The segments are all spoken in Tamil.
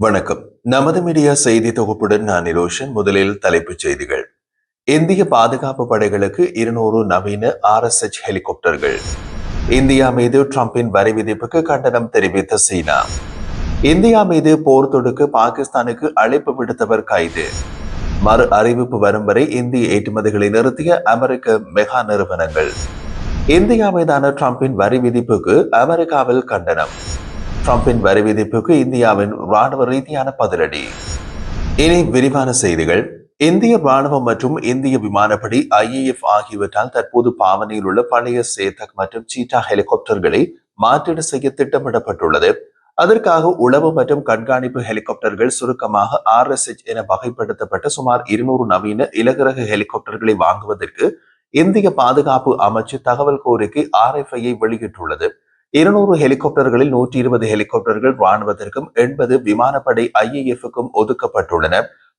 வணக்கம். நமது மீடியா செய்தி தொகுப்புடன் நான் நிரோஷன். முதலில் தலைப்புச் செய்திகள். இந்திய பாதுகாப்பு படைகளுக்கு இருநூறு நவீன ஆர்எஸ்எச் ஹெலிகாப்டர்கள். இந்தியா மீது டிரம்பின் வரி விதிப்புக்கு கண்டனம் தெரிவித்த சீனா. இந்தியா மீது போர் தொடுக்க பாகிஸ்தானுக்கு அழைப்பு விடுத்தவர் கைது. மறு அறிவிப்பு வரும் வரை இந்திய ஏற்றுமதிகளை நிறுத்திய அமெரிக்க மெகா நிறுவனங்கள். இந்தியா மீதான டிரம்பின் வரி விதிப்புக்கு அமெரிக்காவில் கண்டனம். டிரம்பின் வரி விதிப்புக்கு இந்தியாவின் ராணுவ ரீதியான பதிலடி. இனி விரிவான செய்திகள். இந்திய ராணுவம் மற்றும் இந்திய விமானப்படை ஐஏஎஃப் ஆகியவற்றால் தற்போது பாவனையில் உள்ள பழைய சேதக் மற்றும் சீட்டா ஹெலிகாப்டர்களை மாற்றீடு செய்ய திட்டமிடப்பட்டுள்ளது. அதற்காக உளவு மற்றும் கண்காணிப்பு ஹெலிகாப்டர்கள் சுருக்கமாக ஆர்எஸ்எச் என வகைப்படுத்தப்பட்ட சுமார் இருநூறு நவீன இலகுரக ஹெலிகாப்டர்களை வாங்குவதற்கு இந்திய பாதுகாப்பு அமைச்சு தகவல் கோரிக்கை ஆர்எஃப்ஐயை வெளியிட்டுள்ளது. இருநூறு ஹெலிகாப்டர்களில் நூற்றி இருபது ஹெலிகாப்டர்கள் ராணுவத்திற்கும் எண்பது விமானப்படை ஐஏஎஃப்க்கும் ஒதுக்கப்பட்டுள்ளன.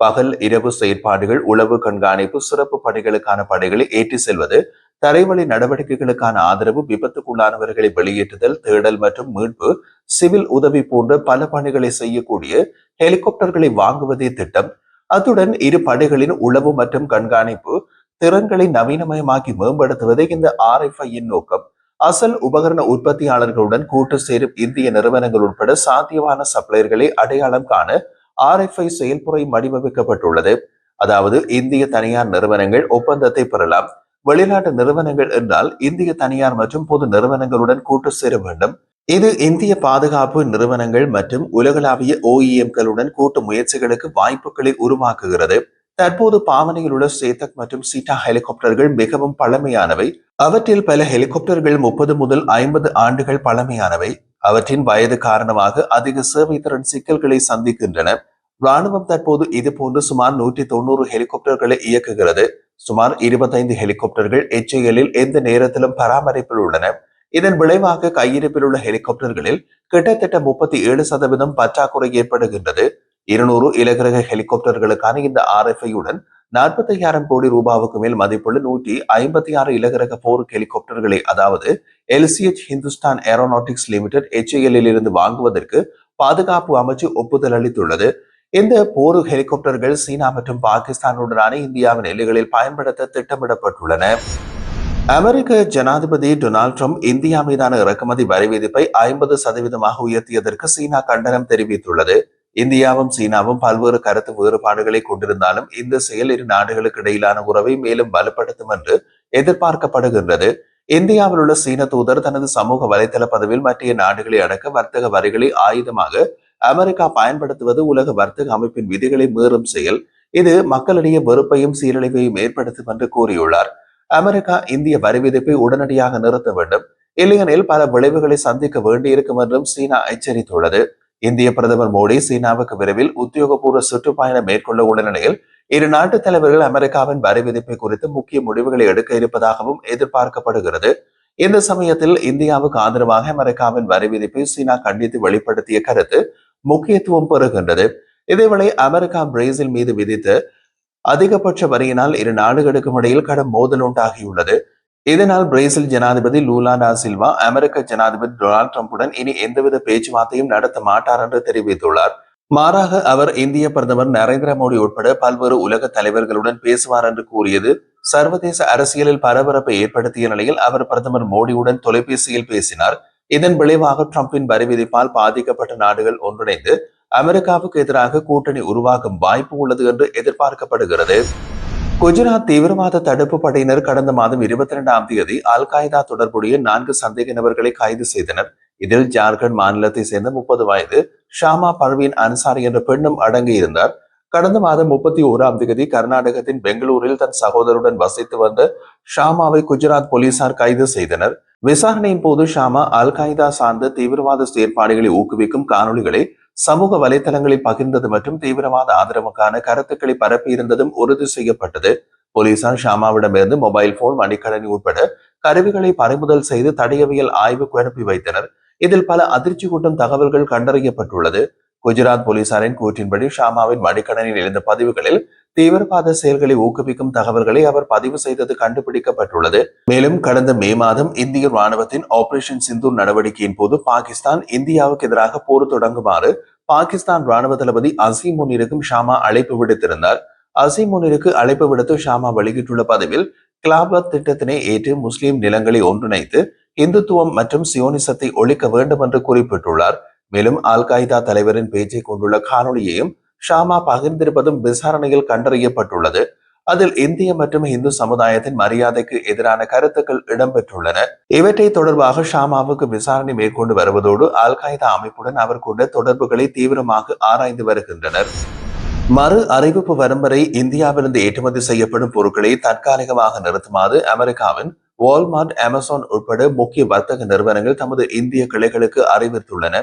பகல் இரவு செயற்பாடுகள் உளவு கண்காணிப்பு சிறப்பு பணிகளுக்கான படைகளை ஏற்றி செல்வது தரைவழி நடவடிக்கைகளுக்கான ஆதரவு விபத்துக்குள்ளானவர்களை வெளியேற்றுதல் தேடல் மற்றும் மீட்பு சிவில் உதவி போன்ற பல பணிகளை செய்யக்கூடிய ஹெலிகாப்டர்களை வாங்குவதே திட்டம். அத்துடன் இரு படைகளின் உளவு மற்றும் கண்காணிப்பு திறன்களை நவீனமயமாக்கி மேம்படுத்துவதே இந்த ஆர்எஃப்ஐயின் நோக்கம். அசல் உபகரண உற்பத்தியாளர்களுடன் கூட்டு சேரும் இந்திய நிறுவனங்கள் உட்பட சாத்தியமான சப்ளையர்களை அடையாளம் காண ஆர்எஃப்ஐ செயல்முறை வடிவமைக்கப்பட்டுள்ளது அதாவது இந்திய தனியார் நிறுவனங்கள் ஒப்பந்தத்தை பெறலாம். வெளிநாட்டு நிறுவனங்கள் என்றால் இந்திய தனியார் மற்றும் பொது நிறுவனங்களுடன் கூட்டு சேர வேண்டும். இது இந்திய பாதுகாப்பு நிறுவனங்கள் மற்றும் உலகளாவிய ஓஇஎம்களுடன் கூட்டு முயற்சிகளுக்கு வாய்ப்புகளை உருவாக்குகிறது. தற்போது பாவனையில் உள்ள சேதக் மற்றும் சீட்டா ஹெலிகாப்டர்கள் மிகவும் பழமையானவை. அவற்றில் பல ஹெலிகாப்டர்கள் முப்பது முதல் ஐம்பது ஆண்டுகள் பழமையானவை. அவற்றின் வயது காரணமாக அதிக சேவை திறன் சிக்கல்களை சந்திக்கின்றன. ராணுவம் தற்போது இது போன்று சுமார் நூற்றி தொண்ணூறு ஹெலிகாப்டர்களை இயக்குகிறது. சுமார் இருபத்தைந்து ஹெலிகாப்டர்கள் எச்ஏஎல்லில் எந்த நேரத்திலும் பராமரிப்பில் உள்ளன. இதன் விளைவாக கையிருப்பில் உள்ள ஹெலிகாப்டர்களில் கிட்டத்தட்ட முப்பத்தி ஏழு சதவீதம் பற்றாக்குறை ஏற்படுகின்றது. இருநூறு இலகுரக ஹெலிகாப்டர்களுக்கான இந்த ஆர்எஃப்ஐயுடன் நாற்பத்தி ஐயாயிரம் கோடி ரூபாவுக்கு மேல் மதிப்புள்ள நூற்றி ஐம்பத்தி ஆறு இலகுரக போர் ஹெலிகாப்டர்களை அதாவது எல்சிஎச் ஹிந்துஸ்தான் ஏரோநாட்டிக்ஸ் லிமிடெட் எச்ஏஎல்லில் இருந்து வாங்குவதற்கு பாதுகாப்பு அமைச்சு ஒப்புதல் அளித்துள்ளது. இந்த போர் ஹெலிகாப்டர்கள் சீனா மற்றும் பாகிஸ்தானுடனான இந்தியாவின் எல்லைகளில் பயன்படுத்த திட்டமிடப்பட்டுள்ளன. அமெரிக்க ஜனாதிபதி டொனால்ட் ட்ரம்ப் இந்தியா மீதான இறக்குமதி வரி விதிப்பை ஐம்பது சதவீதமாக உயர்த்தியதற்கு சீனா கண்டனம் தெரிவித்துள்ளது. இந்தியாவும் சீனாவும் பல்வேறு கருத்து வேறுபாடுகளை கொண்டிருந்தாலும் இந்த செயல் இரு நாடுகளுக்கு இடையிலான உறவை மேலும் வலுப்படுத்தும் என்று எதிர்பார்க்கப்படுகின்றது. இந்தியாவில் உள்ள சீன தூதர் தனது சமூக வலைதள பதவியில் மற்ற நாடுகளை அடக்க வர்த்தக வரிகளை ஆயுதமாக அமெரிக்கா பயன்படுத்துவது உலக வர்த்தக அமைப்பின் விதிகளை மீறும் செயல். இது மக்களிடையே வெறுப்பையும் சீரழிவையும் ஏற்படுத்தும் என்று கூறியுள்ளார். அமெரிக்கா இந்திய வரி விதிப்பை உடனடியாக நிறுத்த வேண்டும். இல்லையெனில் பல விளைவுகளை சந்திக்க வேண்டியிருக்கும் என்றும் சீனா எச்சரித்துள்ளது. இந்திய பிரதமர் மோடி சீனாவுக்கு விரைவில் உத்தியோகபூர்வ சுற்றுப்பயணம் மேற்கொள்ள உள்ள நிலையில் இரு நாட்டு தலைவர்கள் அமெரிக்காவின் வரி விதிப்பை குறித்து முக்கிய முடிவுகளை எடுக்க இருப்பதாகவும் எதிர்பார்க்கப்படுகிறது. இந்த சமயத்தில் இந்தியாவுக்கு ஆதரவாக அமெரிக்காவின் வரி விதிப்பை சீனா கண்டித்து வெளிப்படுத்திய கருத்து முக்கியத்துவம் பெறுகின்றது. இதேவேளை அமெரிக்கா பிரேசில் மீது விதித்து அதிகபட்ச வரியினால் இரு நாடுகளுக்கும் இடையில் கடும் மோதல் உண்டாகியுள்ளது. இதனால் பிரேசில் ஜனாதிபதி லூலா டா சில்வா அமெரிக்க ஜனாதிபதி டொனால்ட் ட்ரம்புடன் இனி எந்தவித பேச்சுவார்த்தையும் நடத்த மாட்டார் என்று தெரிவித்துள்ளார். மாறாக அவர் இந்திய பிரதமர் நரேந்திர மோடி உட்பட பல்வேறு உலக தலைவர்களுடன் பேசுவார் என்று கூறியது சர்வதேச அரசியலில் பரபரப்பை ஏற்படுத்திய நிலையில் அவர் பிரதமர் மோடியுடன் தொலைபேசியில் பேசினார். இதன் விளைவாக டிரம்பின் வரி விதிப்பால் பாதிக்கப்பட்ட நாடுகள் ஒன்றிணைந்து அமெரிக்காவுக்கு எதிராக கூட்டணி உருவாகும் வாய்ப்பு உள்ளது என்று எதிர்பார்க்கப்படுகிறது. குஜராத் தீவிரவாத தடுப்பு படையினர் கடந்த மாதம் இருபத்தி இரண்டாம் தேதி அல் காய்தா தொடர்புடைய நான்கு சந்தேக நபர்களை கைது செய்தனர். இதில் ஜார்க்கண்ட் மாநிலத்தை சேர்ந்த முப்பது வயது ஷாமா பர்வீன் அன்சாரி என்ற பெண்ணும் அடங்கியிருந்தார். கடந்த மாதம் முப்பத்தி ஓராம் தேதி கர்நாடகத்தின் பெங்களூரில் தன் சகோதரருடன் வசித்து வந்த ஷாமாவை குஜராத் போலீசார் கைது செய்தனர். விசாரணையின் போது ஷாமா அல் காய்தா சார்ந்த தீவிரவாத செயற்பாடுகளை ஊக்குவிக்கும் காணொலிகளை சமூக வலைதளங்களில் பகிர்ந்தது மற்றும் தீவிரவாத ஆதரவுக்கான கருத்துக்களை பரப்பியிருந்ததும் உறுதி செய்யப்பட்டது. போலீசார் ஷாமாவிடமிருந்து மொபைல் போன் மணிக்கணனி உட்பட கருவிகளை பறிமுதல் செய்து தடையவியல் ஆய்வுக்கு அனுப்பி வைத்தனர். இதில் பல அதிர்ச்சி கூட்டும் தகவல்கள் கண்டறியப்பட்டுள்ளது. குஜராத் போலீசாரின் கூற்றின்படி ஷாமாவின் மடிக்கணனில் இருந்த பதிவுகளில் தீவிரவாத செயல்களை ஊக்குவிக்கும் தகவல்களை அவர் பதிவு செய்தது கண்டுபிடிக்கப்பட்டுள்ளது. மேலும் கடந்த மே மாதம் இந்திய ராணுவத்தின் ஆபரேஷன் சிந்தூர் நடவடிக்கையின் போது பாகிஸ்தான் இந்தியாவுக்கு எதிராக போர் தொடங்குமாறு பாகிஸ்தான் ராணுவ தளபதி அசீம் முனிருக்கும் ஷாமா அழைப்பு விடுத்திருந்தார். அசீம் முனிருக்கு அழைப்பு விடுத்து ஷாமா வெளியிட்டுள்ள பதிவில் கிளாபத் திட்டத்தினை ஏற்று முஸ்லிம் நிலங்களை ஒன்றிணைத்து இந்துத்துவம் மற்றும் சியோனிசத்தை ஒழிக்க வேண்டும் என்று குறிப்பிட்டுள்ளார். மேலும் அல் தலைவரின் பேச்சை கொண்டுள்ள காணொளியையும் ஷாமா பகிர்ந்திருப்பதும் விசாரணையில் கண்டறியப்பட்டுள்ளது அதில் இந்திய மற்றும் இந்து சமுதாயத்தின் மரியாதைக்கு எதிரான கருத்துக்கள் இடம்பெற்றுள்ளன இவற்றை தொடர்பாக ஷாமாவுக்கு விசாரணை மேற்கொண்டு வருவதோடு அல் qaeda அமைப்புடன் அவர் கொண்ட தொடர்புகளை தீவிரமாக ஆராய்ந்து வருகின்றனர் மறு அறிவிப்பு வரும் வரை இந்தியாவிலிருந்து ஏற்றுமதி செய்யப்படும் பொருட்களை தற்காலிகமாக நிறுத்துமாறு அமெரிக்காவின் வால்மார்ட் அமேசான் உட்பட முக்கிய வர்த்தக நிறுவனங்கள் தமது இந்திய கிளைகளுக்கு அறிவித்துள்ளன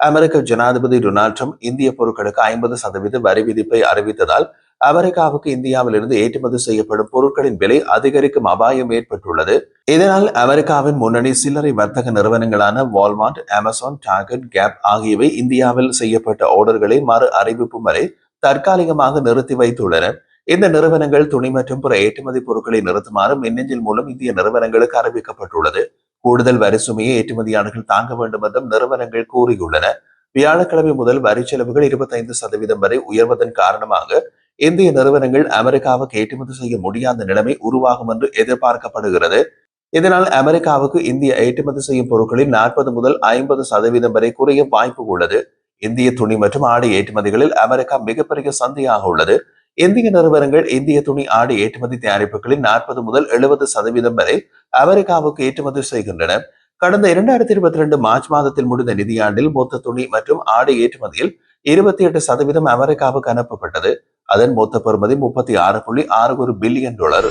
அமெரிக்க ஜனாதிபதி டொனால்ட் ட்ரம்ப் இந்திய பொருட்களுக்கு ஐம்பது சதவீத வரி விதிப்பை அறிவித்ததால் அமெரிக்காவுக்கு இந்தியாவிலிருந்து ஏற்றுமதி செய்யப்படும் பொருட்களின் விலை அதிகரிக்கும் அபாயம் ஏற்பட்டுள்ளது. இதனால் அமெரிக்காவின் முன்னணி சில்லறை வர்த்தக நிறுவனங்களான வால்மார்ட் அமேசான் டார்கெட் கேப் ஆகியவை இந்தியாவில் செய்யப்பட்ட ஆர்டர்களை மறு அறிவிப்பு வரை தற்காலிகமாக நிறுத்தி வைத்துள்ளன. இந்த நிறுவனங்கள் துணி மற்றும் பிற ஏற்றுமதி பொருட்களை நிறுத்துமாறு மின்னஞ்சல் மூலம் இந்திய நிறுவனங்களுக்கு அறிவிக்கப்பட்டுள்ளது. கூடுதல் வரி சுமையை ஏற்றுமதியாளர்கள் தாங்க வேண்டும் என்றும் நிறுவனங்கள் கூறியுள்ளன. வியாழக்கிழமை முதல் வரி செலவுகள் இருபத்தைந்து சதவீதம் வரை உயர்வதன் காரணமாக இந்திய நிறுவனங்கள் அமெரிக்காவுக்கு ஏற்றுமதி செய்ய முடியாத நிலைமை உருவாகும் என்று எதிர்பார்க்கப்படுகிறது. இதனால் அமெரிக்காவுக்கு இந்திய ஏற்றுமதி செய்யும் பொருட்களில் நாற்பது முதல் ஐம்பது சதவீதம் வரை குறைய வாய்ப்பு உள்ளது. இந்திய துணி மற்றும் ஆடை ஏற்றுமதிகளில் அமெரிக்கா மிகப்பெரிய சந்தையாக உள்ளது. இந்திய நிறுவனங்கள் இந்திய துணி ஆடை ஏற்றுமதி தயாரிப்புகளில் நாற்பது முதல் எழுபது சதவீதம் வரை அமெரிக்காவுக்கு ஏற்றுமதி செய்கின்றன. கடந்த இரண்டாயிரத்தி இருபத்தி ரெண்டு மார்ச் மாதத்தில் முடிந்த நிதியாண்டில் மொத்த துணி மற்றும் ஆடை ஏற்றுமதியில் இருபத்தி எட்டு சதவீதம் அமெரிக்காவுக்கு அனுப்பப்பட்டது. அதன் மொத்த பெறுமதி முப்பத்தி ஆறு புள்ளி ஆறு ஒரு பில்லியன் டாலர்.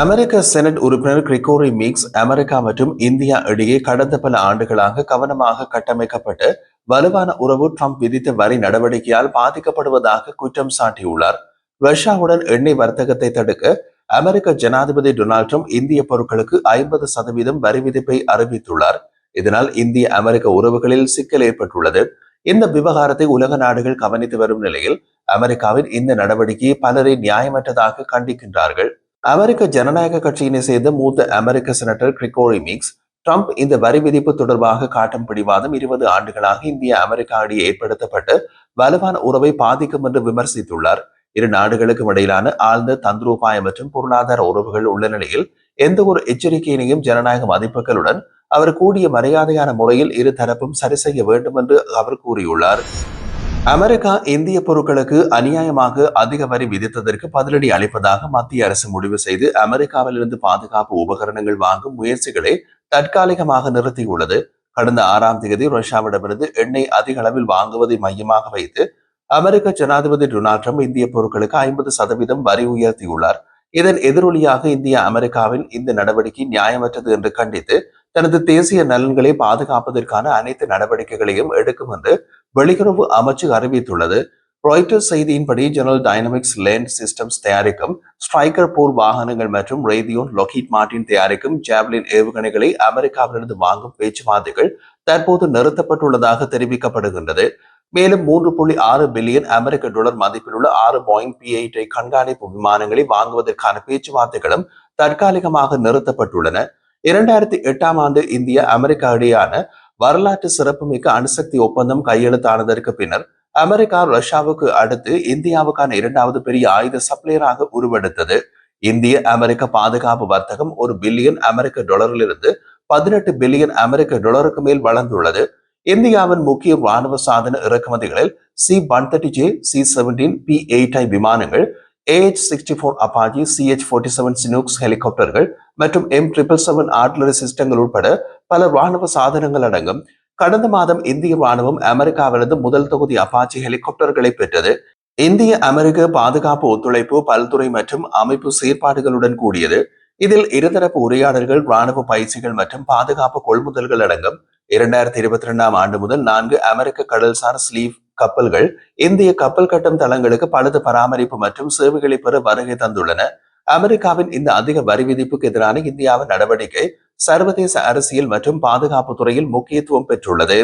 அமெரிக்க செனட் உறுப்பினர் கிரிகோரி மீக்ஸ் அமெரிக்கா மற்றும் இந்தியா இடையே கடந்த பல ஆண்டுகளாக கவனமாக கட்டமைக்கப்பட்டு வலுவான உறவு ட்ரம்ப் விதித்த வரி நடவடிக்கையால் பாதிக்கப்படுவதாக குற்றம் சாட்டியுள்ளார். ரஷ்யாவுடன் எண்ணெய் வர்த்தகத்தை தடுக்க அமெரிக்க ஜனாதிபதி டொனால்ட் ட்ரம்ப் இந்திய பொருட்களுக்கு ஐம்பது சதவீதம் வரி விதிப்பை அறிவித்துள்ளார். இதனால் இந்திய அமெரிக்க உறவுகளில் சிக்கல் ஏற்பட்டுள்ளது. இந்த விவகாரத்தை உலக நாடுகள் கவனித்து வரும் நிலையில் அமெரிக்காவின் இந்த நடவடிக்கையை பலரை நியாயமற்றதாக கண்டிக்கின்றார்கள். அமெரிக்க ஜனநாயக கட்சியினை சேர்ந்த மூத்த அமெரிக்க செனட்டர் கிரிகோரி மிக்ஸ் ட்ரம்ப் இந்த வரி விதிப்பு தொடர்பாக காட்டும் பிடிவாதம் இருபது ஆண்டுகளாக இந்திய அமெரிக்கா இடையே ஏற்படுத்தப்பட்டு வலுவான உறவை பாதிக்கும் என்று விமர்சித்துள்ளார். இரு நாடுகளுக்கும் இடையிலான ஆழ்ந்த தந்திரோபாய மற்றும் பொருளாதார உறவுகள் உள்ள நிலையில் எந்த ஒரு எச்சரிக்கையினையும் ஜனநாயக மதிப்புகளுடன் அவர் கூடிய மரியாதையான முறையில் இரு தரப்பும் சரி செய்ய வேண்டும் என்று அவர் கூறியுள்ளார். அமெரிக்கா இந்திய பொருட்களுக்கு அநியாயமாக அதிக வரி விதித்ததற்கு பதிலடி அளிப்பதாக மத்திய அரசு முடிவு செய்து அமெரிக்காவிலிருந்து பாதுகாப்பு உபகரணங்கள் வாங்கும் முயற்சிகளை தற்காலிகமாக நிறுத்தியுள்ளது கடந்த ஆறாம் தேதி ரஷ்யாவிடமிருந்து எண்ணெய் அதிக அளவில் வாங்குவதை மையமாக வைத்து அமெரிக்க ஜனாதிபதி டொனால்ட் ட்ரம்ப் இந்திய பொருட்களுக்கு ஐம்பது சதவீதம் வரி உயர்த்தியுள்ளார். இதன் எதிரொலியாக இந்திய அமெரிக்காவின் இந்த நடவடிக்கை நியாயமற்றது என்று கண்டித்து தனது தேசிய நலன்களை பாதுகாப்பதற்கான அனைத்து நடவடிக்கைகளையும் எடுக்கும் என்று வெளியுறவு அமைச்சு அறிவித்துள்ளது. ராய்டர்ஸ் செய்தியின்படி ஜெனரல் டைனமிக்ஸ் லேண்ட் சிஸ்டம்ஸ் தயாரிக்கும் ஸ்ட்ரைக்கர் போர் வாகனங்கள் மற்றும் ரேதியோன் லொக்கீட் மார்டின் தயாரிக்கும் ஜாவ்லின் ஏவுகணைகளை அமெரிக்காவிலிருந்து வாங்கும் பேச்சுவார்த்தைகள் தற்போது நிறுத்தப்பட்டுள்ளதாக தெரிவிக்கப்படுகின்றது. மேலும் மூன்று புள்ளி ஆறு பில்லியன் அமெரிக்க டாலர் மதிப்பில் உள்ள ஆறு பாயிண்ட் பி எயிட்டை கண்காணிப்பு விமானங்களை வாங்குவதற்கான பேச்சுவார்த்தைகளும் தற்காலிகமாக நிறுத்தப்பட்டுள்ளன. இரண்டாயிரத்தி எட்டாம் ஆண்டு இந்திய அமெரிக்கா இடையான வரலாற்று சிறப்புமிக்க அணுசக்தி ஒப்பந்தம் கையெழுத்தானதற்கு பின்னர் அமெரிக்கா ரஷ்யாவுக்கு அடுத்து இந்தியாவுக்கான இரண்டாவது பெரிய ஆயுத சப்ளையராக உருவெடுத்தது. இந்திய அமெரிக்க பாதுகாப்பு வர்த்தகம் ஒரு பில்லியன் அமெரிக்க டாலரிலிருந்து பதினெட்டு பில்லியன் அமெரிக்க டாலருக்கு மேல் வளர்ந்துள்ளது. இந்தியாவின் முக்கிய ராணுவ சாதன இறக்குமதிகளில் C one thirty J C seventeen P eight I விமானங்கள் AH sixty four Apache CH forty seven Chinooks ஹெலிகாப்டர்கள் மற்றும் எம் ட்ரிபிள் செவன் ஆர்ட்லரி சிஸ்டங்கள் உட்பட பல ராணுவ சாதனங்கள் அடங்கும் கடந்த மாதம் இந்திய ராணுவம் அமெரிக்காவிலிருந்து முதல் தொகுதி அப்பாச்சி ஹெலிகாப்டர்களை பெற்றது. இந்திய அமெரிக்க பாதுகாப்பு ஒத்துழைப்பு பல்துறை மற்றும் அமைப்பு செயற்பாடுகளுடன் கூடியது. இதில் இருதரப்பு உரையாடல்கள் ராணுவ பயிற்சிகள் மற்றும் பாதுகாப்பு கொள்முதல்கள் அடங்கும். இரண்டாயிரத்தி இருபத்தி இரண்டாம் ஆண்டு முதல் நான்கு அமெரிக்க கடல்சார் ஸ்லீவ் கப்பல்கள் இந்திய கப்பல் கட்டும் தளங்களுக்கு பழுது பராமரிப்பு மற்றும் சேவைகளை பெற வருகை தந்துள்ளன. அமெரிக்காவின் இந்த அதிக வரி விதிப்புக்கு எதிரான இந்தியாவின் நடவடிக்கை சர்வதேச அரசியல் மற்றும் பாதுகாப்பு துறையில் முக்கியத்துவம் பெற்றுள்ளது.